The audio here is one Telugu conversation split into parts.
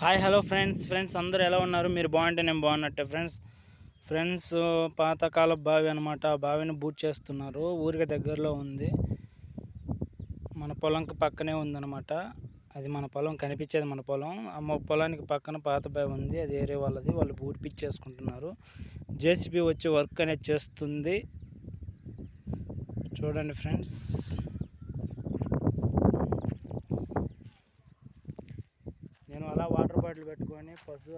హాయ్ హలో ఫ్రెండ్స్ ఫ్రెండ్స్ అందరూ ఎలా ఉన్నారు? మీరు బాగుంటే నేను బాగున్నట్టే ఫ్రెండ్స్ ఫ్రెండ్స్ పాతకాల బావి అనమాట ఆ బావిని బూట్ చేస్తున్నారు. ఊరికి దగ్గరలో ఉంది. మన పొలంకి పక్కనే ఉందన్నమాట. అది మన పొలం కనిపించేది మన పొలం. ఆ పొలానికి పక్కన పాత బావి ఉంది. అది వేరే వాళ్ళది. వాళ్ళు బూట్ పిచ్ చేసుకుంటున్నారు. జేసీబీ వచ్చి వర్క్ అనేది చేస్తుంది. చూడండి ఫ్రెండ్స్ నేను అలా వాటర్ బాటిల్ పెట్టుకొని పశు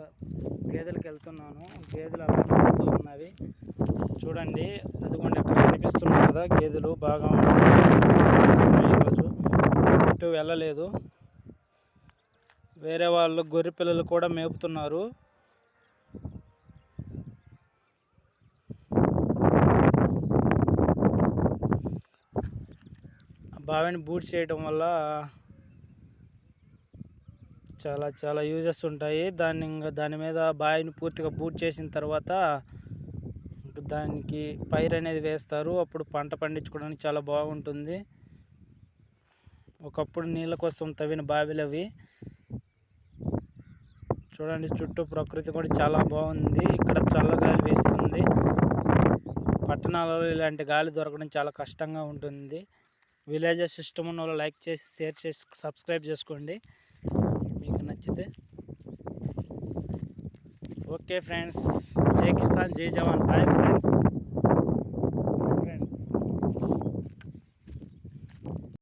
గేదెలకు వెళ్తున్నాను. గేదెలు అలా వెళ్తూ ఉన్నవి. చూడండి అదిగోండి అక్కడ కనిపిస్తున్నాయి కదా గేదెలు బాగా ఈరోజు ఇటు వెళ్ళలేదు. వేరే వాళ్ళు గొర్రె పిల్లలు కూడా మేపుతున్నారు. బావిని బూట్ చేయడం వల్ల చాలా చాలా యూజెస్ ఉంటాయి. దాన్ని ఇంకా దాని మీద బావిని పూర్తిగా బూట్ చేసిన తర్వాత దానికి పైరు అనేది వేస్తారు. అప్పుడు పంట పండించుకోవడానికి చాలా బాగుంటుంది. ఒకప్పుడు నీళ్ళ కోసం తవ్విన బావిలు అవి. చూడండి చుట్టూ ప్రకృతి కూడా చాలా బాగుంది. ఇక్కడ చల్లగాలి వేస్తుంది. పట్టణాలలో ఇలాంటి గాలి దొరకడం చాలా కష్టంగా ఉంటుంది. విలేజెస్ సిస్టమ్ ఉన్న వాళ్ళు లైక్ చేసి షేర్ చేసి సబ్స్క్రైబ్ చేసుకోండి. మీకు నచ్చితే. Okay friends. జై కిసాన్ జై జవాన్. Bye friends.